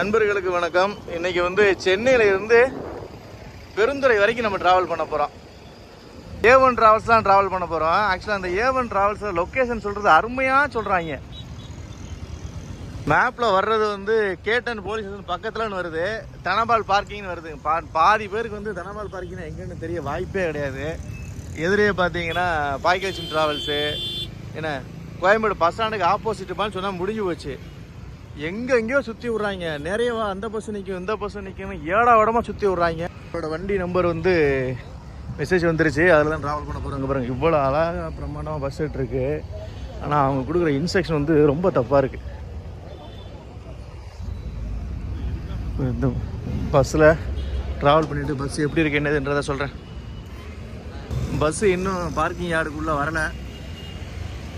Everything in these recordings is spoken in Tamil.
நண்பர்களுக்கு வணக்கம். இன்னைக்கு வந்து சென்னையில இருந்து பெருந்துறை வரைக்கும் நம்ம டிராவல் பண்ண போறோம். ஏ ஒன் டிராவல்ஸ் தான் டிராவல் பண்ண போறோம். ஆக்சுவலாக அந்த ஏ ஒன் டிராவல்ஸ் லொக்கேஷன் சொல்றது அருமையா சொல்றாங்க. மேப்பில் வர்றது வந்து கேட்டன் போலீஸ் ஸ்டேஷன் பக்கத்துலன்னு வருது. தனபால் பார்க்கிங்னு வருது. பா பாதி பேருக்கு வந்து தனபால் பார்க்கிங் எங்கன்னு தெரிய வாய்ப்பே கிடையாது. எதிரே பார்த்தீங்கன்னா பாய்கேஷன் ட்ராவல்ஸு என்ன கோயம்பேடு பஸ் ஸ்டாண்டுக்கு ஆப்போசிட்டுமான்னு சொன்னால் முடிஞ்சு போச்சு. எங்கே எங்கேயோ சுற்றி விட்றாங்க. நிறைய வா- அந்த பஸ் நிற்கும் இந்த பஸ் நிற்கும் ஏடா இடமா சுற்றி விட்றாங்க. அவரோட வண்டி நம்பர் வந்து மெசேஜ் வந்துருச்சு. அதில் தான் ட்ராவல் பண்ண போகிறாங்க பாருங்க. இவ்வளோ அழகாக பிரம்மாண்டமாக பஸ் இருக்கு ஆனால் அவங்க கொடுக்குற இன்ஸ்ட்ரக்ஷன் வந்து ரொம்ப தப்பாக இருக்குது இந்த பஸ்ஸில் ட்ராவல் பண்ணிவிட்டு பஸ் எப்படி இருக்கு என்னதுன்றதை சொல்கிறேன் பஸ்ஸு இன்னும் பார்க்கிங் யார்டுக்குள்ளே வரலை.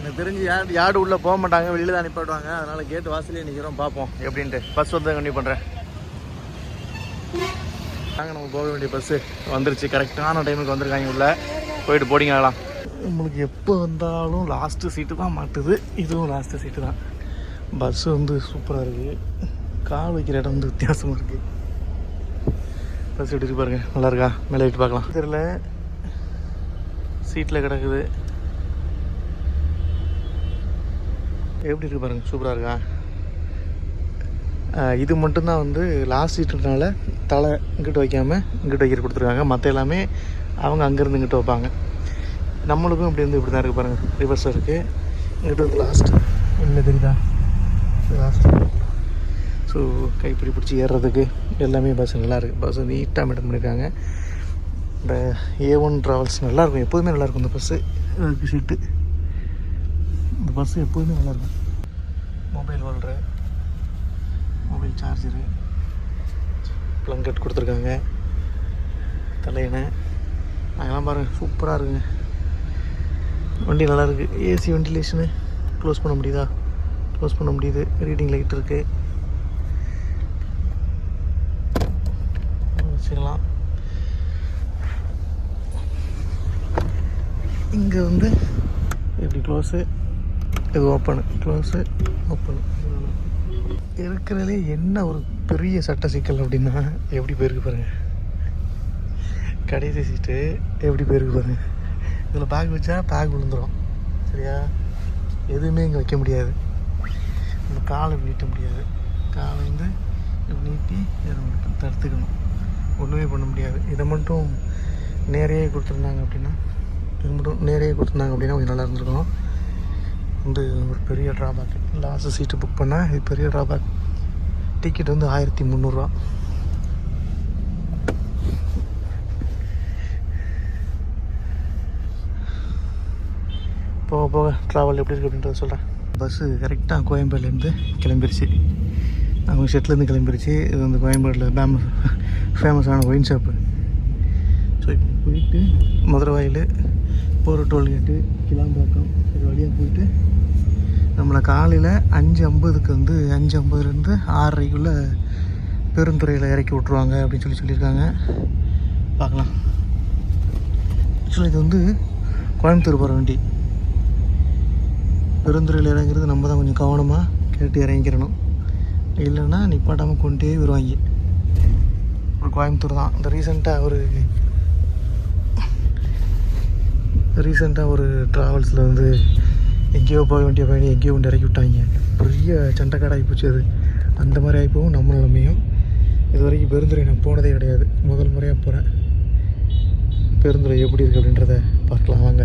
எனக்கு தெரிஞ்சு யார்டு யார்டு உள்ளே போக மாட்டாங்க வெளியில் தான் அனுப்பிவிடுவாங்க. அதனால் கேட்டு வாசலே நிற்கிறோம் பார்ப்போம் எப்படின்ட்டு. பஸ் வந்து கண்டிப்பாக பண்ணுறேன் நாங்கள் நம்ம போக வேண்டிய பஸ்ஸு வந்துருச்சு. கரெக்டான டைமுக்கு வந்திருக்காங்க உள்ளே. போயிட்டு போடிங்கலாம் உங்களுக்கு நம்மளுக்கு எப்போ வந்தாலும் லாஸ்ட்டு சீட்டு தான் மாட்டுது. இதுவும் லாஸ்ட்டு சீட்டு தான். பஸ்ஸு வந்து சூப்பராக இருக்குது கால் வைக்கிற இடம் வந்து வித்தியாசமாக இருக்குது பஸ் எப்படி பாருங்கள் பாருங்க. நல்லா இருக்கா? மேலே விட்டு பார்க்கலாம். தெரியல. சீட்டில் கிடக்குது. எப்படி இருக்கு பாருங்க சூப்பராக இருக்கா? இது மட்டும்தான் வந்து லாஸ்ட் சீட்டுனால தலை இங்கிட்டு வைக்காமல் இங்கிட்டு வைக்கிற கொடுத்துருக்காங்க. மற்ற எல்லாமே அவங்க அங்கேருந்து இங்கிட்டு வைப்பாங்க. நம்மளுக்கும் இப்படி வந்து இப்படி தான் இருக்குது பாருங்கள் ரிவர்ஸாக இருக்குது இங்கிட்ட வந்து லாஸ்ட்டு இல்லை தெரியுதா? லாஸ்ட் ஸோ கைப்பிடி பிடிச்சி ஏறுறதுக்கு எல்லாமே பஸ் நல்லா இருக்குது பஸ் நீட்டாக மெயின்டைன் பண்ணியிருக்காங்க இந்த ஏ ஒன் ட்ராவல்ஸ் நல்லாயிருக்கும் எப்போதுமே நல்லாயிருக்கும் இந்த பஸ்ஸு சீட்டு இந்த பஸ்ஸு எப்போதுமே நல்லாயிருக்கும் mobile holder mobile charger blanket கொடுத்துருக்காங்க. தலையணை. அதெல்லாம் பாருங்கள் சூப்பராக இருக்குங்க. வண்டி நல்லாயிருக்கு ஏசி வெண்டிலேஷனு க்ளோஸ் பண்ண முடியுதா? க்ளோஸ் பண்ண முடியுது. ரீடிங் லைட் இருக்குது வச்சுக்கலாம் இங்கே வந்து எப்படி க்ளோஸு இது ஓப்பனு க்ளோஸு ஓப்பனு இருக்கிறதுலே என்ன ஒரு பெரிய சட்ட சிக்கல் அப்படின்னா எப்படி போயிருக்கு பாருங்கள் கடைசி சீட்டு எப்படி போயிருக்கு பாருங்கள் இதில் பேக் வச்சா பேக் விழுந்துடும் சரியா? எதுவுமே இங்கே வைக்க முடியாது. நம்ம காலை நீட்ட முடியாது. காலை வந்து நீட்டி இதை நம்ம தடுத்துக்கணும். ஒன்றுமே பண்ண முடியாது. இதை மட்டும் நேரையே கொடுத்துருந்தாங்க அப்படின்னா இது மட்டும் நேரையே கொடுத்துருந்தாங்க அப்படின்னா கொஞ்சம் நல்லா இருந்திருக்கும். வந்து ஒரு பெரிய ட்ராபேக் லாஸ்ட் சீட்டு புக் பண்ணேன் இது பெரிய ட்ராபேக் டிக்கெட் வந்து ஆயிரத்தி முந்நூறுரூவா போக போக ட்ராவல் எப்படி இருக்குது அப்படின்றத சொல்கிறேன் பஸ்ஸு கரெக்டாக கோயம்பேடுலேருந்து கிளம்பிருச்சு. அவங்க ஷெட்லேருந்து கிளம்பிருச்சு. இது வந்து கோயம்பேடில் ஃபேமஸ் ஃபேமஸான ஒயின் ஷாப்பு ஸோ இப்போ போயிட்டு மதுரவாயில் போகிற டோல்கேட்டு கிளாம்பாக்கம் இது வழியாக போயிட்டு நம்மளை காலையில் அஞ்சு ஐம்பதுக்கு வந்து அஞ்சு ஐம்பதுலேருந்து ஆறரைக்குள்ளே பெருந்துறையில் இறக்கி விட்ருவாங்க அப்படின்னு சொல்லி சொல்லியிருக்காங்க. பார்க்கலாம். ஆக்சுவலாக இது வந்து கோயம்புத்தூர் போகிற வண்டி. பெருந்துறையில் இறங்குறது நம்ம தான் கொஞ்சம் கவனமாக கேட்டு இறங்கிக்கிறணும். இல்லைன்னா நிப்பாட்டாமல் கொண்டே வருவாங்க. ஒரு கோயம்புத்தூர் தான். இந்த ரீசெண்டாக ஒரு ரீசெண்டாக ஒரு ட்ராவல்ஸில் வந்து எங்கேயோ போக வேண்டிய பயணி எங்கேயோ கொண்டு இறக்கி விட்டாங்க. பெரிய சண்டைக்காடாகி போச்சு அது. அந்த மாதிரி ஆகிப்போவும் நம்ம நிலைமையும். இது வரைக்கும் பெருந்துறை நான் போனதே கிடையாது. முதல் முறையாக போகிறேன் பெருந்துறை எப்படி இருக்குது அப்படின்றத பார்க்கலாம். வாங்க.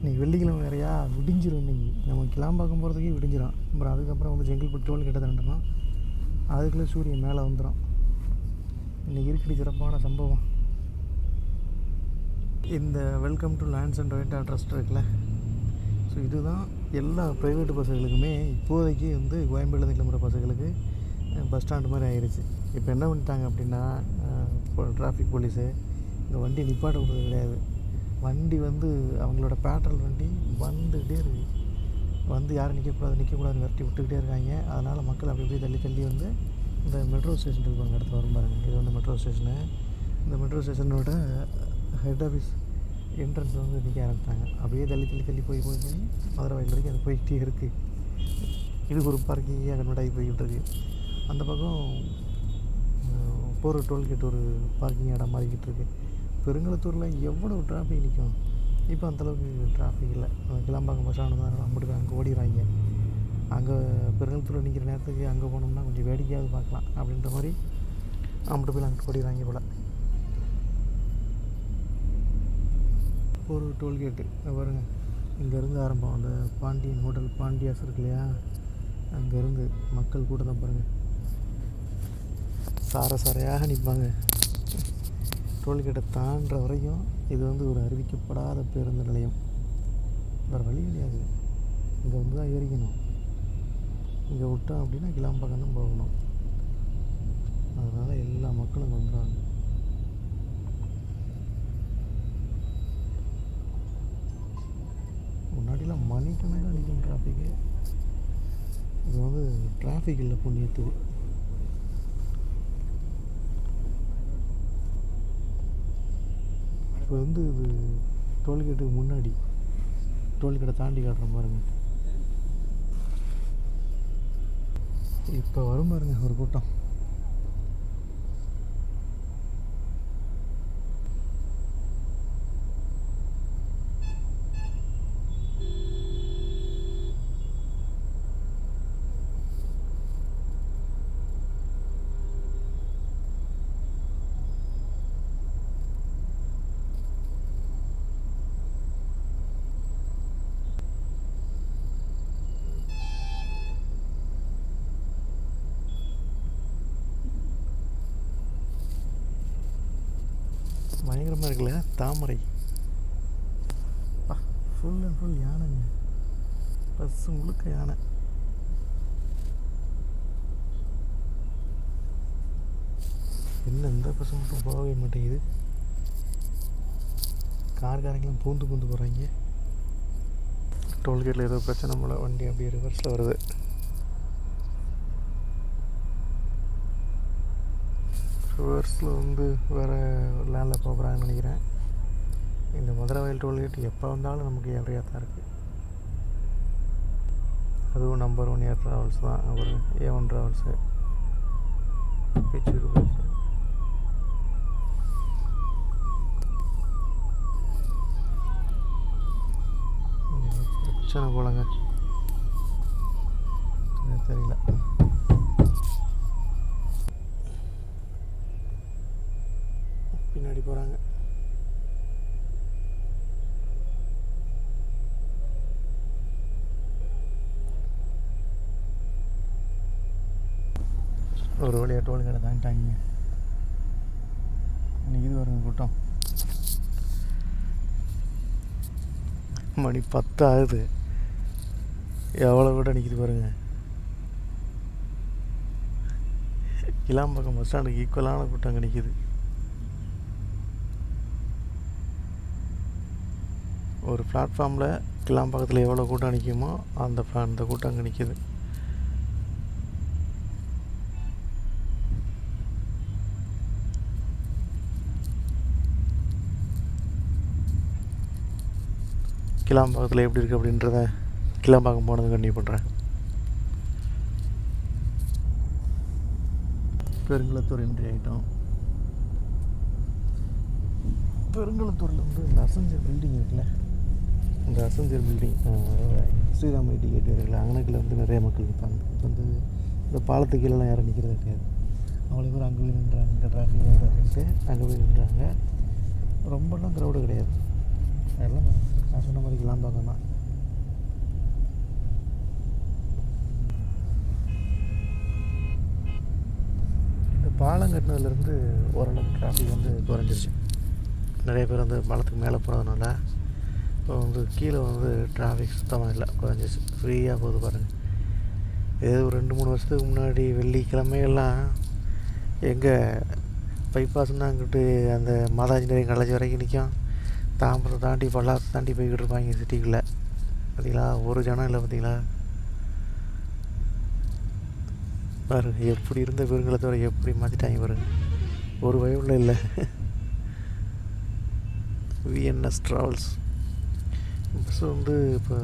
இன்றைக்கி வெள்ளிக்கிழமை வேறையா? விடிஞ்சிரும் இன்னைக்கு. நம்ம கிளாம்பாக்கம் போகிறதுக்கே விடிஞ்சிடும் அப்புறம் அதுக்கப்புறம் வந்து செங்கல்பட்டு டோல் கிட்ட அதுக்குள்ளே சூரியன் மேலே வந்துடும் இன்றைக்கி இருக்கிற சிறப்பான சம்பவம். இந்த welcome to lands and Toyota trust இருக்குல்ல? ஸோ இதுதான் எல்லா ப்ரைவேட் பஸ்ஸுகளுக்குமே இப்போதைக்கு வந்து கோயம்பேடுலேருந்து கிளம்புற பஸ்ஸுகளுக்கு பஸ் ஸ்டாண்டு மாதிரி ஆயிடுச்சு இப்போ என்ன பண்ணிட்டாங்க அப்படின்னா இப்போ டிராஃபிக் போலீஸு இந்த வண்டி நிப்பாட்ட விடுறது கிடையாது. வண்டி வந்து அவங்களோட பேட்ரோல் வண்டி வந்துக்கிட்டே இருக்குது வந்து யாரும் நிற்கக்கூடாது நிற்கக்கூடாதுன்னு விரட்டி விட்டுக்கிட்டே இருக்காங்க. அதனால் மக்கள் அப்படி போய் தள்ளி தள்ளி வந்து இந்த மெட்ரோ ஸ்டேஷன் இருக்கு பாருங்க இடத்துல வரும் பாருங்க. இது வந்து மெட்ரோ ஸ்டேஷனு இந்த மெட்ரோ ஸ்டேஷனோட ஹெட் ஆஃபீஸ் என்ட்ரன்ஸ் வந்து நிற்க ஆரம்பித்தாங்க அப்படியே தள்ளி தள்ளி தள்ளி போய் போய் போய் மதுரை வயல் வரைக்கும் அது போய்கிட்டே இருக்குது இது ஒரு பார்க்கிங்காக கன்வெர்ட் ஆகி போய்கிட்டு இருக்குது அந்த பக்கம் போகிற டோல்கேட் ஒரு பார்க்கிங் இடம் மாறிக்கிட்டு இருக்கு பெருங்கலத்தூரில் எவ்வளோ டிராஃபிக் நிற்கும் இப்போ அந்தளவுக்கு டிராஃபிக் இல்லை. அஹ் கிளாம்பாக்கம் பஸ் ஸ்டாண்டு தான் அப்படி அங்கே ஓடிடுறாங்க. அங்கே பெருங்கலத்தூரில் நிற்கிற நேரத்துக்கு அங்கே போனோம்னா கொஞ்சம் வேடிக்கையாவது பார்க்கலாம். அப்படின்ற மாதிரி அம்பிட்டு போய் அங்கிட்டு ஓடிடுறாங்க போல். ஒரு டோல்கேட்டு. பாருங்கள் இங்கேருந்து ஆரம்பம். அந்த பாண்டியன் ஹோட்டல் பாண்டியாஸ் இருக்கு இல்லையா? அங்கேருந்து மக்கள் கூட தான் பாருங்கள் சார சாரையாக நிற்பாங்க டோல்கேட்டை தாண்டுற வரையும் இது வந்து ஒரு அறிவிக்கப்படாத பேருந்து நிலையம். வேறு வழி கிடையாது. இங்கே வந்து தான் ஏறிக்கணும். இங்கே விட்டோம் அப்படின்னா கிளாம்பாக்கம் தான் போகணும். அதனால் எல்லா மக்களும் வந்துடுறாங்க. வந்துடுவாங்க முன்னாடிலாம் மணிக்கணக்காக நிற்கும் டிராஃபிக்கு இது வந்து டிராஃபிக் இல்லை புண்ணியத்துக்கு. இப்போ வந்து இது டோல்கேட்டுக்கு முன்னாடி டோல்கேட்டை தாண்டி காட்டுறேன் பாருங்க. இப்போ வரும் பாருங்க ஒரு கூட்டம் பயங்கரமாக இருக்குல்ல தாமரை ஃபுல் அண்ட் ஃபுல் யானைங்க பஸ் முழுக்க யானை. என்ன இந்த பஸ் மட்டும் போகவே மாட்டேங்குது? கார்காரங்களும் பூந்து பூந்து போகிறாங்க டோல்கேட்டில் ஏதோ பிரச்சனை போல வண்டி அப்படியே ரிவர்ஸில் வருது. ரிவர்ஸில் வந்து வேறு லேண்டில் போகிறாங்கன்னு நினைக்கிறேன். இந்த மதுரை வயல் டோல்கேட் எப்போ வந்தாலும் நமக்கு ஏழையாக தான் இருக்குது அதுவும் நம்பர் ஒன் இயர் ட்ராவல்ஸ் தான். அப்புறம் ஏ ஒன் ட்ராவல்ஸு பிச்சூர் பஸ் பிரச்சனை போலங்க எனக்கு தெரியல பின்னாடி போகிறாங்க ஒரு டோல் கடை தாண்டிட்டாங்க இன்னைக்கு இது வருங்க கூட்டம். மணி பத்து ஆகுது. எவ்வளோ கூட நிற்கிது பாருங்க. கிளாம்பாக்கம் பஸ் ஸ்டாண்டுக்கு ஈக்குவலான கூட்டம் அங்கே நிற்கிது ஒரு பிளாட்ஃபார்மில் கிளாம்பாக்கத்தில் எவ்வளோ கூட்டம் நிற்குமோ அந்த அந்த கூட்டம் அங்கே நிற்கிது கிளாம்பாக்கத்தில் எப்படி இருக்குது அப்படின்றத கிளாம்பாக்கம் போனது கண்டிப்பாக பண்ணுறேன் பெருங்குளத்தூர் என்ட்ரி ஆகிட்டோம் பெருங்குளத்தூரில் வந்து இந்த அசஞ்சர் பில்டிங் இருக்குல்ல? இந்த Accenture building Sriram IT gate இருக்குல்ல அங்கனக்கில் வந்து நிறைய மக்கள் நிற்பாங்க இப்போ வந்து இந்த பாலத்துக்கு கீழெல்லாம் யாரும் நிற்கிறது கிடையாது. அவ்வளோ பேர் அங்கே போய் நின்றாங்க இங்கே டிராஃபிக் அப்படின்ட்டு அங்கே போய் நின்றாங்க. ரொம்பலாம் க்ரௌடு கிடையாது. எல்லாம் நான் சொன்ன மாதிரி கிளாம்பாக்கம் தான் இந்த பாலம் கட்டினதுலேருந்து ஓரளவுக்கு டிராஃபிக் வந்து குறைஞ்சிருச்சு. நிறைய பேர் வந்து பாலத்துக்கு மேலே போகிறதுனால இப்போ வந்து கீழே வந்து டிராஃபிக் சுத்தமாக இல்லை குறைஞ்சிருச்சு. ஃப்ரீயாக போகுது பாருங்கள் ஏதோ ஒரு ரெண்டு மூணு வருஷத்துக்கு முன்னாடி வெள்ளிக்கிழமையெல்லாம் எங்கே பைபாஸ்னால் அங்கிட்டு அந்த மாதா இன்ஜினியரிங் காலேஜ் வரைக்கும் நிற்கும். தாமரை தாண்டி பல்லாத்து தாண்டி போய்கிட்டு இருப்பாங்க சிட்டிக்குள்ளே. பார்த்தீங்களா? ஒரு ஜனம் இல்லை பார்த்தீங்களா? பாருங்க எப்படி இருந்த பெருங்கலத்தோட எப்படி மாற்றிட்டாங்க பாருங்க ஒரு வயவுள்ள இல்லை. விஎன்எஸ் ட்ராவல்ஸ் பஸ் வந்து இப்போ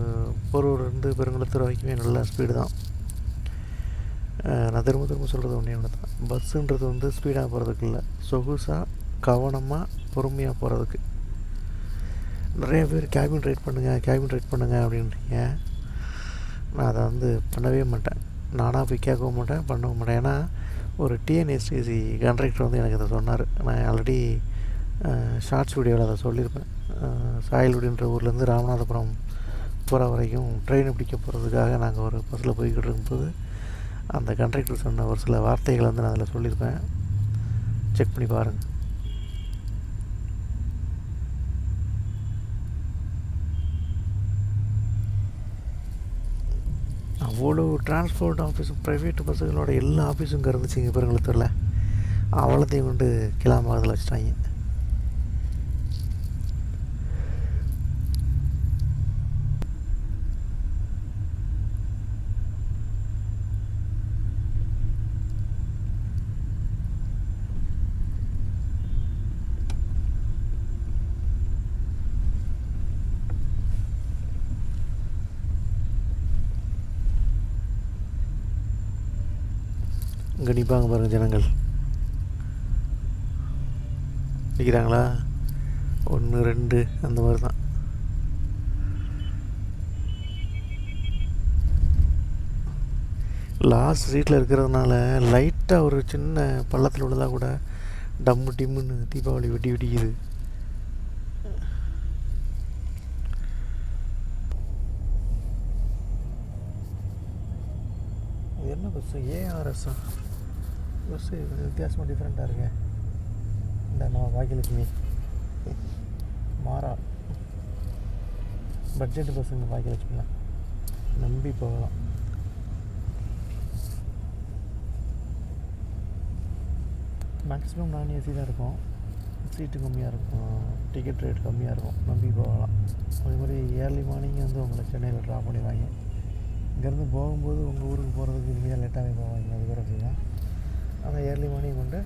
போரூர்லேருந்து பெருங்குளத்தூர் வரைக்குமே நல்ல ஸ்பீடு தான். நான் திரும்ப திரும்ப சொல்கிறது ஒன்றே ஒன்று தான். பஸ்ஸுன்றது வந்து ஸ்பீடாக போகிறதுக்கு இல்லை. சொகுசாக கவனமாக பொறுமையாக போகிறதுக்கு நிறைய பேர் கேபின் ரைட் பண்ணுங்கள் கேபின் ரைட் பண்ணுங்கள் அப்படின்றீங்க நான் அதை வந்து பண்ணவே மாட்டேன். நானாக போய் கேட்கவும் மாட்டேன் பண்ணவும் மாட்டேன். ஏன்னா ஒரு டிஎன்எஸ்டிசி கண்ட்ராக்டர் வந்து எனக்கு இதை சொன்னார். நான் ஆல்ரெடி ஷார்ட்ஸ் வீடியோவில் அதை சொல்லியிருப்பேன். சாயல்குடின்ற ஊர்லேருந்து ராமநாதபுரம் போகிற வரைக்கும் ட்ரெயின் பிடிக்க போகிறதுக்காக நாங்கள் ஒரு பஸ்ஸில் போய்கிட்டு இருக்கும்போது அந்த கண்ட்ராக்டர் சொன்ன ஒரு சில வார்த்தைகளை வந்து நான் அதில் சொல்லியிருப்பேன். செக் பண்ணி பாருங்கள் அவ்வளோ டிரான்ஸ்போர்ட் ஆஃபீஸும் ப்ரைவேட் பஸ்ஸுகளோட எல்லா ஆஃபீஸும் இங்கே இருந்துச்சுங்க பெருங்குளத்தூரில் அவ்வளோத்தையும் கொண்டு கிளாம்பாகத்தில் வச்சுட்டாங்க. கணிப்பாங்க நிற்பாங்க பாருங்கள் ஜனங்கள். நிற்கிறாங்களா ஒன்று ரெண்டு அந்த மாதிரி தான் லாஸ்ட் சீட்டில் இருக்கிறதுனால லைட்டாக ஒரு சின்ன பள்ளத்தில் உள்ளதாக கூட டம்மு டிம்முன்னு தீபாவளி வெட்டி வெடிக்குது என்ன பஸ்ஸு ஏஆர்எஸ்ஸா பஸ்ஸு வித்தியாசமாக டிஃப்ரெண்ட்டாக இருக்கே. இந்த நம்ம பாக்கியலட்சுமி. மாறா. பட்ஜெட் பஸ்ஸுங்க பாக்கியலட்சுமிலாம் நம்பி போகலாம். மேக்ஸிமம் நான் ஏசி தான் இருக்கும். சீட்டு கம்மியாக இருக்கும். டிக்கெட் ரேட் கம்மியாக இருக்கும். நம்பி போகலாம். அதே மாதிரி ஏர்லி மார்னிங் வந்து உங்களை சென்னையில் ட்ராப் பண்ணிடுவாங்க. இங்கேருந்து போகும்போது உங்கள் ஊருக்கு போகிறதுக்கு இனிமேல் லேட்டாகவே போவாங்க அது வேறு விஷயம் ஆனால் ஏர்லி மார்னிங் கொண்டு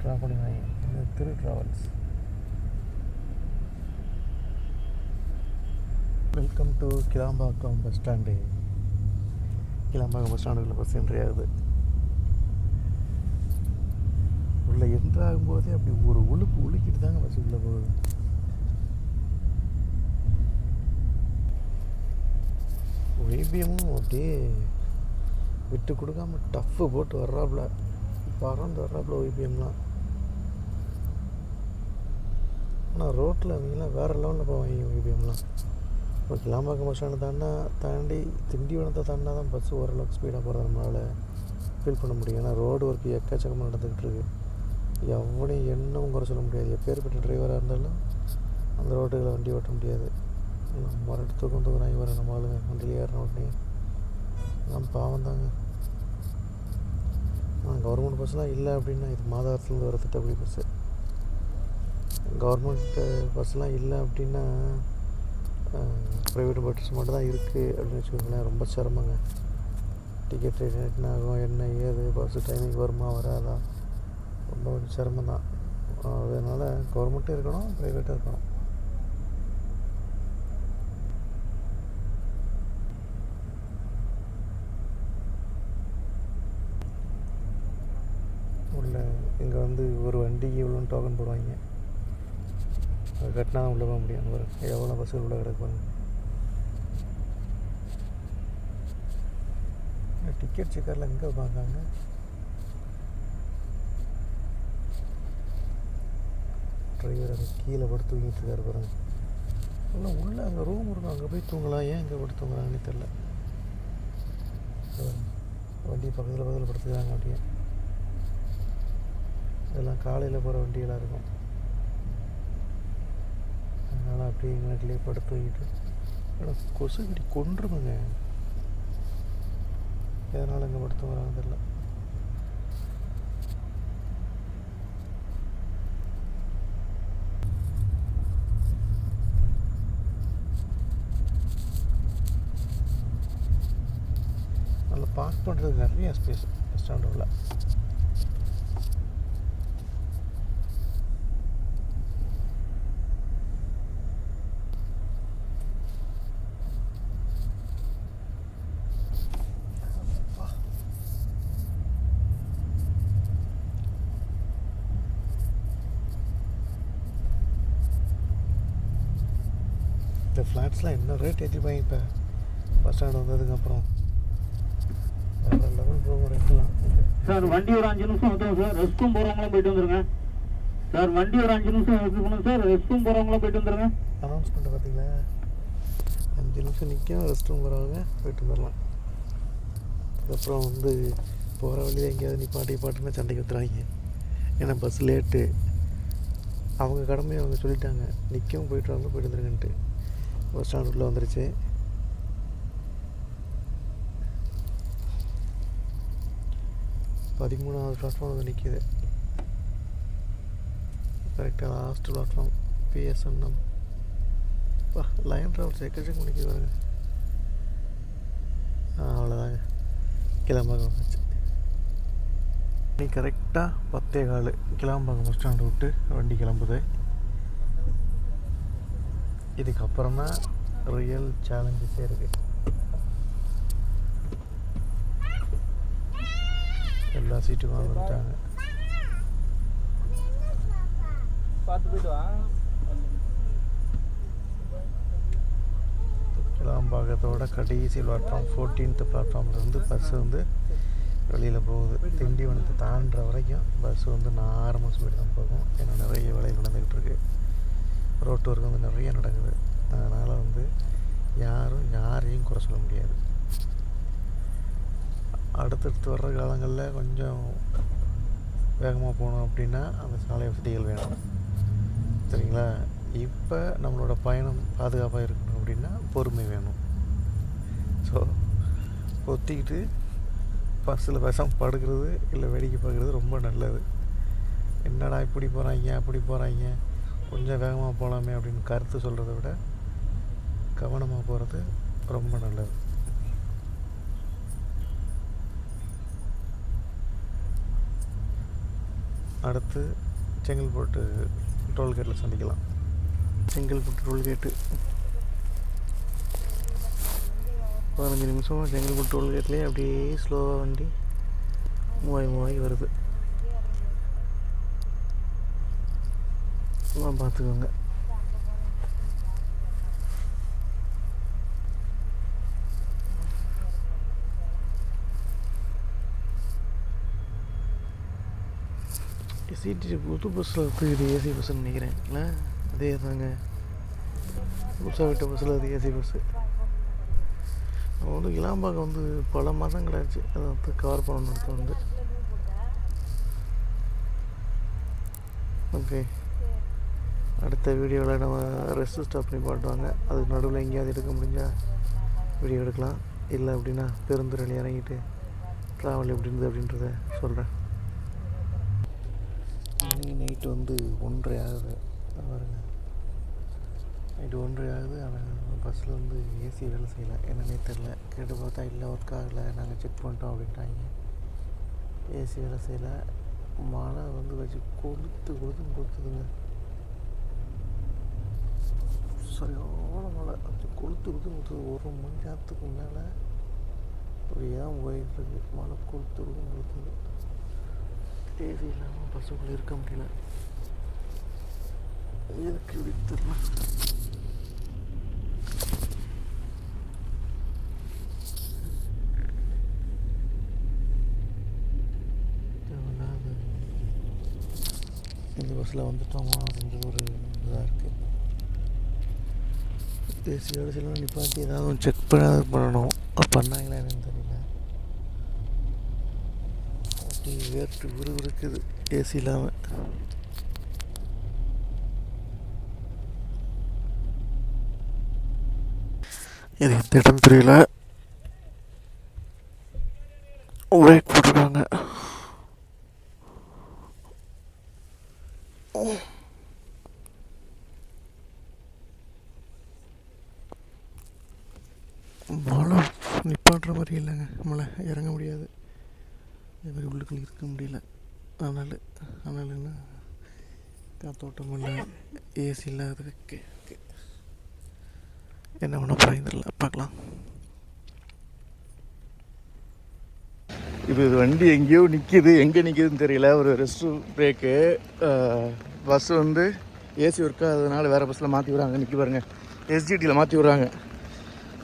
ட்ராப் பண்ணிடுவாங்க. இந்த Thiru travels welcome to Kilambakkam bus stand Kilambakkam bus ஸ்டாண்டுக்குள்ள bus entry ஆகுது. உள்ளே என்ட்ராகும் ஆகும்போதே அப்படி ஒரு உழுக்கு உழுக்கிட்டு தாங்க பஸ் உள்ளே போகுது. ஒய்பியமும் அப்படியே விட்டு கொடுக்காம டஃப்பு போட்டு வர்றாப்புல பறந்து வர்றாப்புல ஒய்பிஎம்லாம் ஆனால் ரோட்டில் அவங்களாம் வேறு லெவலில் போவாங்க ஒய்பிஎம்லாம் இப்போ கிளாம்பாக்கம் பஸ் ஸ்டாண்டு தாண்டா தாண்டி திண்டிவனத்தை தாண்டா தான் பஸ் ஓரளவுக்கு ஸ்பீடாக போகிறது நம்மளால் ஃபீல் பண்ண முடியும். ஏன்னா ரோடு ஒர்க் எக்கச்சக்கமாக நடந்துக்கிட்டு இருக்கு. எவனையும் என்னவும் குறை சொல்ல முடியாது. எப்பேற்பட்ட டிரைவராக இருந்தாலும் அந்த ரோட்டுகளை வண்டி ஓட்ட முடியாது. நம்ம ரெண்டு தூக்கம் தூக்குறாங்க வர நம்ம ஆளுங்க வண்டியில் ஏறின உடனே எல்லாம் பாவம் தாங்க. கவர்மெண்ட் பஸ்லாம் இல்லை அப்படின்னா இது மாதாரத்துலேருந்து வர திட்டப்படி பஸ்ஸு கவர்மெண்ட் பஸ்லாம் இல்லை அப்படின்னா ப்ரைவேட் பஸ் மட்டும் தான் இருக்குது அப்படின்னு வச்சுக்கோங்களேன். ரொம்ப சிரமங்க. டிக்கெட் ரேட் என்ன ஆகும் என்ன ஏது பஸ்ஸு டைமிங் வருமா வராதா? ரொம்ப சிரமம் தான் அதனால் கவர்மெண்ட்டும் இருக்கணும் ப்ரைவேட்டும் இருக்கணும் உள்ள இங்கே வந்து ஒரு வண்டிக்கு இவ்வளோன்னு டோக்கன் போடுவாங்க. அது கட்டினா தான் உள்ளே போக முடியும். ஒரு எவ்வளோ பஸ்ஸுகள் உள்ளே கிடக்குவாங்க டிக்கெட் செக்கரில் எங்கே பார்க்காங்க? டிரைவர் அங்கே கீழே படுத்து தூங்கிட்டு இருக்காரு பாருங்க. இல்லை உள்ளே அங்கே ரூம் இருக்கும். அங்கே போய் தூங்கலாம். ஏன் இங்கே படுத்து தூங்குறாங்கன்னு தெரில வண்டி பக்கத்தில் பக்கத்தில் படுத்துக்கிறாங்க அப்படியே. இதெல்லாம் காலையில் போகிற வண்டிகளாக இருக்கும். அதனால் அப்படியே எங்களுக்குள்ளேயே படுத்து தூங்கிட்டு ஆனால் கொசு கடி கொண்டுருமுங்க எதனால் இங்கே படுத்து வராங்க தெரில நல்லா பார்க் பண்ணுறதுக்கு நிறைய ஸ்பேஸ் பஸ் ஸ்டாண்டு உள்ள இந்த ஃப்ளாட்ஸ்லாம் என்ன ரேட் ஏற்றிப்பாங்க இப்போ? பஸ் ஸ்டாண்ட் வந்ததுக்கப்புறம் வேறு லெவல் போகும் ரேட்லாம் சார் வண்டி ஒரு அஞ்சு நிமிஷம் வந்துடும் சார். ரெஸ்ட் ரூம் போகிறவங்களாம் போயிட்டு வந்துருங்க. சார் வண்டி ஒரு அஞ்சு நிமிஷம் இது பண்ணுங்க சார். ரெஸ்ட் ரூம் போகிறவங்களாம் போயிட்டு வந்துருங்க. அனௌன்ஸ்மெண்ட்டை பார்த்தீங்களா அஞ்சு நிமிஷம் நிற்கும் ரெஸ்ட் ரூம் வரவங்க போயிட்டு வந்துடலாம் அதுக்கப்புறம் வந்து போகிற வழியில் எங்கேயாவது நிப்பாட்டி பாட்டுன்னா சண்டைக்கு வந்துடுவாங்க ஏன்னா பஸ் லேட்டு அவங்க கடமையை அவங்க சொல்லிட்டாங்க. நிற்கவும் போயிட்டு வாங்க போயிட்டு வந்துருங்கன்ட்டு. பஸ் ஸ்டாண்ட் உள்ளே வந்துருச்சு. பதிமூணாவது பிளாட்ஃபார்ம் வந்து நிற்கிது கரெக்டாக லாஸ்ட் பிளாட்ஃபார்ம் பிஎஸ்என்எம் பா லைன் ட்ராவல்ஸ் எக்கச்சக்கம் நிற்கிது பாருங்க. அவ்வளோதாங்க கிளம்பாக்கம் வந்துச்சு. நீ கரெக்டாக பத்தே கால் கிளம்பாக்கம் பஸ் ஸ்டாண்டு விட்டு வண்டி கிளம்புது. இதுக்கப்புறம் தான் ரியல் சேலஞ்சஸே இருக்குது எல்லா சீட்டும் வந்துட்டாங்க பார்த்து போயிட்டு வா. கிளாம்பாக்கத்தோட கடைசி பிளாட்ஃபார்ம் ஃபோர்டீன்த் பிளாட்ஃபார்ம்லேருந்து பஸ் வந்து வெளியில் போகுது. திண்டிவனத்தை தாண்டுற வரைக்கும் பஸ் வந்து நார்மல் ஸ்பீடு தான் போகும். ஏன்னா நிறைய வேலைகள் நடந்துக்கிட்டு இருக்கு. ரோட்டு ஒர்க் வந்து நிறைய நடக்குது. அதனால் வந்து யாரும் யாரையும் குறை சொல்ல முடியாது. அடுத்தடுத்து வர்ற காலங்களில் கொஞ்சம் வேகமாக போகணும் அப்படின்னா அந்த சாலை வசதிகள் வேணும். சரிங்களா? இப்போ நம்மளோட பயணம் பாதுகாப்பாக இருக்கணும் அப்படின்னா பொறுமை வேணும். ஸோ ஒத்திக்கிட்டு பஸ்ஸில் பேசாமல் படுக்கிறது இல்லை வேடிக்கை பார்க்குறது ரொம்ப நல்லது. என்னடா இப்படி போகிறாங்க அப்படி போகிறாங்க கொஞ்சம் வேகமாக போகலாமே அப்படின்னு கருத்து சொல்கிறத விட கவனமாக போகிறது ரொம்ப நல்லது. அடுத்து செங்கல்பட்டு டோல்கேட்டில் சந்திக்கலாம். செங்கல்பட்டு டோல்கேட்டு பதினஞ்சு நிமிஷம் செங்கல்பட்டு டோல்கேட்லேயே அப்படியே ஸ்லோவாக வண்டி மூவாய் மூவாய் வருது. எல்லாம் பார்த்துக்கோங்க. சீட்டு புது பஸ்ஸில் இருக்குது இது ஏசி பஸ்ஸுன்னு நினைக்கிறேன். இல்லை அதே தாங்க. புதுசாக விட்ட பஸ்ஸில் அது ஏசி பஸ்ஸு நம்ம வந்து இளாம்பாக்கம் வந்து பல மாதம் கிடச்சி அதை வந்து கவர் பண்ணணும் வந்து ஓகே. அடுத்த வீடியோவில் நம்ம ரெஸ்ட் ஸ்டாப் பண்ணி பாட்டுவாங்க அதுக்கு நடுவில் எங்கேயாவது எடுக்க முடிஞ்சால் வீடியோ எடுக்கலாம். இல்லை அப்படின்னா பெருந்துறையில் இறங்கிட்டு ட்ராவல் எப்படி இருந்தது அப்படின்றத சொல்கிறேன் மணி நைட்டு வந்து ஒன்றரை ஆகுது. பாருங்க. நைட்டு ஒன்றரை ஆகுது. ஆனால் பஸ்ஸில் வந்து ஏசி வேலை செய்யலை. என்னன்னே தெரில கேட்டு பார்த்தா இல்லை ஒர்க் ஆகலை. நாங்கள் செக் பண்ணிட்டோம் அப்படின்ட்டாங்க. ஏசி வேலை செய்யலை. மழை வந்து வச்சு கொளுத்து கொளுத்துன்னு கொளுத்துதுங்க. சரியான மழை அப்படி கொளுத்து ஒரு மணி நேரத்துக்கு மேலே அப்படியே போயிட்டுருக்கு மழை கொளுத்து கொளுத்து ஏசி இல்லாமல் பஸ்ஸுக்குள்ளே இருக்க முடியல. எதுக்கு இப்படி தெரியல இந்த பஸ்ஸில் வந்துட்டோமா அப்படின்ற ஒரு இதாக இருக்குது ஏசி சில நிப்பாட்டி ஏதாவது ஒன்று செக் பண்ணாத பண்ணணும் பண்ணாங்களா என்னன்னு தெரியல அப்படி வேர்த்து விறுவிறுக்குது ஏசி இல்லாமல் இது எந்த இடம் தெரியல பிரேக் போட்டிருக்காங்க மழை நிப்பாட்டுற மாதிரி இல்லைங்க மழை இறங்க முடியாது அதே மாதிரி உள்ளுக்குள்ள இருக்க முடியல அதனால் அதனால் என்ன காத்தோட்டம் இல்லை ஏசி இல்லாததுக்கு என்ன பண்ண போகிறேன் தெரியல பார்க்கலாம் இப்போ இது வண்டி எங்கேயோ நிற்கிது எங்கே நிற்கிதுன்னு தெரியல. ஒரு ரெஸ்ட் பிரேக்கு பஸ் வந்து ஏசி ஒர்க் அதனால வேறு பஸ்ஸில் மாற்றி விடுறாங்க. நிற்க பாருங்க. எஸ்ஜிடியில் மாற்றி விட்றாங்க.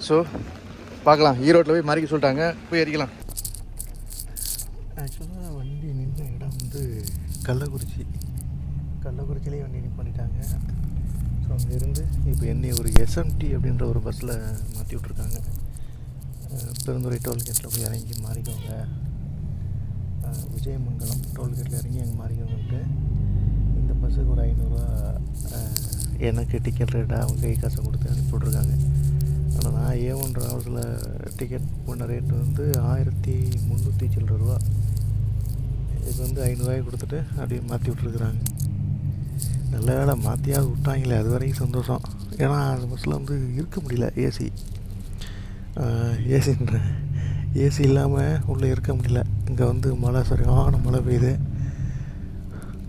ஸோ பார்க்கலாம். ஈரோட்டில் போய் மறைக்க சொல்லிட்டாங்க. போய் எரிக்கலாம். ஆக்சுவலாக வண்டி நின்ற இடம் வந்து கள்ளக்குறிச்சி. கள்ளக்குறிச்சிலேயே வண்டி நிப் பண்ணிட்டாங்க. ஸோ அங்கேருந்து இப்போ என்னை ஒரு எஸ்எம்டி அப்படின்ற ஒரு பஸ்ஸில் மாற்றி விட்ருக்காங்க பெருந்துறை பெருந்துறை டோல்கேட்டில் போய் இறங்கி மாறிக்கோங்க. விஜயமங்கலம் டோல்கேட்டில் இறங்கி அங்கே வந்துட்டு இந்த பஸ்ஸுக்கு ஒரு ஐநூறுரூவா எனக்கு டிக்கெட் ரேட்டாக அவங்க கை காசை கொடுத்து அனுப்பி விட்ருக்காங்க ஆனால் நான் ஏ ஒன் ட்ராவல்ஸில் டிக்கெட் பண்ண ரேட்டு வந்து ஆயிரத்தி முந்நூற்றி சில்லற ரூபா. இது வந்து ஐநூறுரூவாய் கொடுத்துட்டு அப்படியே மாற்றி விட்ருக்குறாங்க நல்ல வேலை மாற்றியாவது விட்டாங்களே அது வரைக்கும் சந்தோஷம். ஏன்னா அந்த பஸ்ஸில் வந்து இருக்க முடியல ஏசி ஏசின்ற ஏசி இல்லாமல் உள்ளே இருக்க முடியல. இங்கே வந்து மழை சரியான மழை பெய்யுது.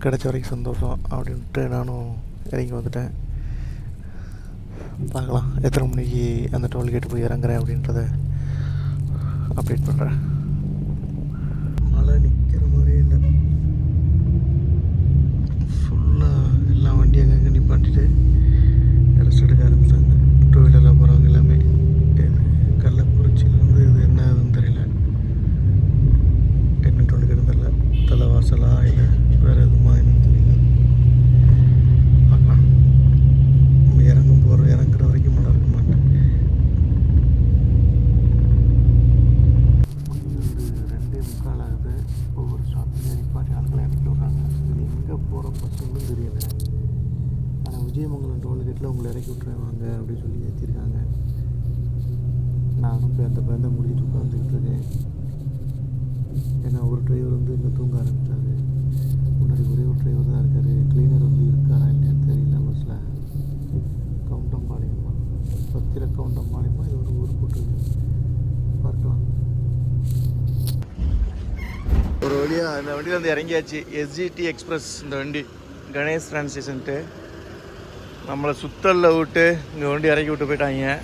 கிடைச்ச வரைக்கும் சந்தோஷம் அப்படின்ட்டு நானும் இறங்கி வந்துட்டேன். பார்க்கலாம். எத்தனை மணிக்கு அந்த டோல்கேட் போய் இறங்குறேன் அப்படின்றத அப்டேட் பண்ணுறேன் மழை நிற்கிற மாதிரியே இல்லை ஃபுல்லாக எல்லா வண்டியும் அங்கங்கே நிப்பாட்டிட்டு ரெஸ்ட் எடுக்க ஆரம்பிச்சாங்க டூ வீலரில் போகிறவங்க எல்லாமே இது கள்ளக்குறிச்சியில் வந்து இது என்ன ஆகுதுன்னு தெரியல என்ன டோல்கேட் தெரியல தலைவாசலா இல்லை வேறு எதுவுமா என்னன்னு தெரியல பார்க்கலாம் நம்ம இறங்கும் போகிற இறங்குற வரைக்கும் மழை இருக்க மாட்டேன் ரெண்டே முக்கால் ஆகுது ஒவ்வொரு ஸ்டாப்பில் நிப்பாட்டி ஆட்களை இறக்கி விட்றாங்க இது எங்கே போகிற பஸ்ஸுன்னு தெரியல ஆனால் விஜயமங்கலம் டோல்கேட்டில் உங்களை இறக்கி விட்ருவாங்க அப்படின்னு சொல்லி ஏற்றிருக்காங்க நானும் பேந்த பேந்த முடிச்சுட்டு உட்காந்துக்கிட்டு இருக்கேன் ஏன்னா ஒரு டிரைவர் வந்து இங்கே தூங்க ஆரம்பித்தாரு டிரைவர் தான் இருக்காரு? கிளீனர் வந்து இருக்காரா இல்லையான்னு தெரியல பஸ்ஸில் கவுண்டம்பாளையமா பத்திர கவுண்டம்பாளையமா இது ஒரு ஊர் போட்டு பார்க்கலாம். ஒரு வழியாக இந்த வண்டியில் வந்து இறங்கியாச்சு. எஸ்ஜிடி எக்ஸ்பிரஸ் இந்த வண்டி. கணேஷ் டிரான்ஸ்டேஷன்ட்டு நம்மளை சுத்தலில் விட்டு இங்கே வண்டி இறக்கி விட்டு போயிட்டாங்க.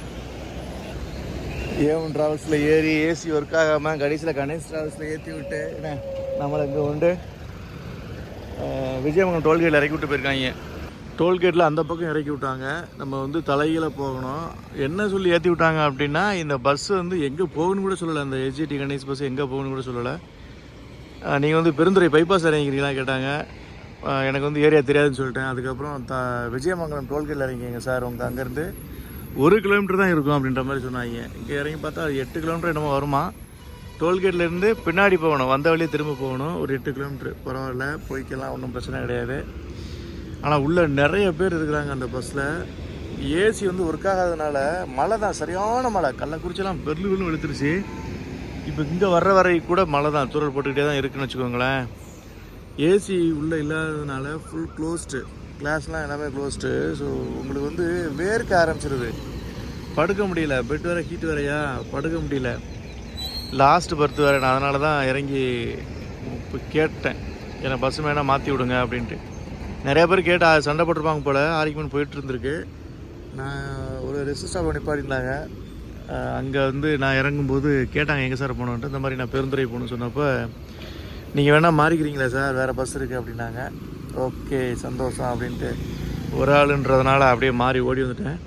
ஏவன் ட்ராவல்ஸில் ஏறி ஏசி ஒர்க் ஆகாமல் கடைசியில் கணேஷ் ட்ராவல்ஸில் ஏற்றி விட்டு என்ன? நம்மளை இங்கே உண்டு விஜயமங்கலம் டோல்கேட்டில் இறக்கி விட்டு போயிருக்காங்க. டோல்கேட்டில் அந்த பக்கம் இறக்கி விட்டாங்க. நம்ம வந்து தலைகீழ போகணும். என்ன சொல்லி ஏற்றி விட்டாங்க அப்படின்னா இந்த பஸ் வந்து எங்கே போகணும்னு கூட சொல்லலை. அந்த எஸ்ஜிடி கணேஷ் பஸ் எங்கே போகணும்னு கூட சொல்லலை. நீங்கள் வந்து பெருந்துறை பைபாஸ் இறங்கிக்கிறீங்களா கேட்டாங்க. எனக்கு வந்து ஏரியா தெரியாதுன்னு சொல்லிட்டேன். அதுக்கப்புறம் த விஜயமங்கலம் டோல்கேட்டில் இறங்கிங்க சார். உங்கள் அங்கேருந்து ஒரு கிலோமீட்டர் தான் இருக்கும் அப்படின்ற மாதிரி சொன்னாங்க. இங்கே இறங்கி பார்த்தா எட்டு கிலோமீட்டர் என்னமோ வருமா? டோல்கேட்லேருந்து பின்னாடி போகணும் வந்த வழியே திரும்ப போகணும். ஒரு எட்டு கிலோமீட்டர் பரவாயில்ல போய்க்கலாம் ஒன்றும் பிரச்சனை கிடையாது. ஆனால் உள்ளே நிறைய பேர் இருக்கிறாங்க அந்த பஸ்ஸில் ஏசி வந்து ஒர்க் ஆகாதனால மழை தான் சரியான மழை. கள்ளக்குறிச்சிலாம் பெருளு வெள்ளு வெளுத்துருச்சு. இப்போ இங்கே வர்ற வரை கூட மழை தான் தூரல் போட்டுக்கிட்டே தான் இருக்குன்னு வச்சுக்கோங்களேன். ஏசி உள்ளே இல்லாததுனால ஃபுல் க்ளோஸ்டு கிளாஸ்லாம் எல்லாமே க்ளோஸ்டு ஸோ உங்களுக்கு வந்து வேர்க்க ஆரம்பிச்சிருது. படுக்க முடியல பெட் வேறு ஹீட் வேறையா? படுக்க முடியல. லாஸ்ட் பர்த் வேறு நான் அதனால தான் இறங்கி இப்போ கேட்டேன். என்னை பஸ் வேணால் மாற்றி விடுங்க அப்படின்ட்டு. நிறைய பேர் கேட்டா சண்டை போட்டிருப்பாங்க போல் ஆர்குமெண்ட் போயிட்டு இருந்திருக்கு. நான் ஒரு ரெஸ்ட் ஸ்டாப் நிப்பாட்டிருந்தாங்க அங்கே வந்து நான் இறங்கும்போது கேட்டாங்க எங்கே சார் போகணுன்ட்டு இந்த மாதிரி நான் பெருந்துறை போகணும்னு சொன்னப்போ நீங்கள் வேணால் மாறிக்கிறீங்களா சார் வேறு பஸ் இருக்குது அப்படின்னாங்க. ஓகே சந்தோஷம் அப்படின்ட்டு. ஒரு ஆளுன்றதுனால அப்படியே மாறி ஓடி வந்துட்டேன்.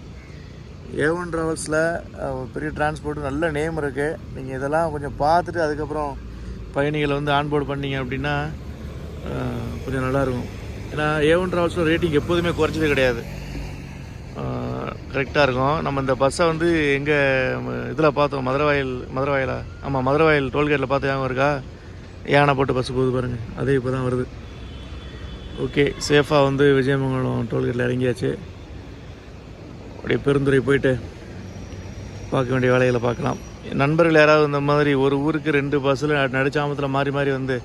ஏ ஒன் ட்ராவல்ஸில் பெரிய டிரான்ஸ்போர்ட் நல்ல நேம் இருக்குது நீங்கள் இதெல்லாம் கொஞ்சம் பார்த்துட்டு அதுக்கப்புறம் பயணிகளை வந்து ஆன்போர்டு பண்ணீங்க அப்படின்னா கொஞ்சம் நல்லாயிருக்கும். ஏன்னா ஏ ஒன் ட்ராவல்ஸில் ரேட்டிங் எப்போதுமே குறைச்சது கிடையாது. கரெக்டாக இருக்கும். நம்ம இந்த பஸ்ஸை வந்து எங்கே இதில் பார்த்தோம் மதுரவாயல் மதுரவாயிலா? ஆமாம் மதுரவாயில் டோல்கேட்டில் பார்த்து ஞாபகம் இருக்கா? யானை போட்டு பஸ் போகுது பாருங்கள் அதே இப்போ தான் வருது. ஓகே சேஃபாக வந்து விஜயமங்கலம் டோல்கேட்டில் இறங்கியாச்சு. அப்படியே பெருந்துறை போயிட்டு பார்க்க வேண்டிய வேலைகளை பார்க்கலாம். நண்பர்கள் யாராவது இந்த மாதிரி ஒரு ஊருக்கு ரெண்டு பஸ்ஸில் நடுச்சாமத்தில் மாறி மாறி வந்து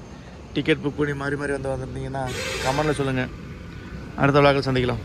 டிக்கெட் புக் பண்ணி மாறி மாறி வந்து வந்திருந்தீங்கன்னா கமெண்டில் சொல்லுங்கள் அடுத்த விழாக்கள் சந்திக்கலாம்.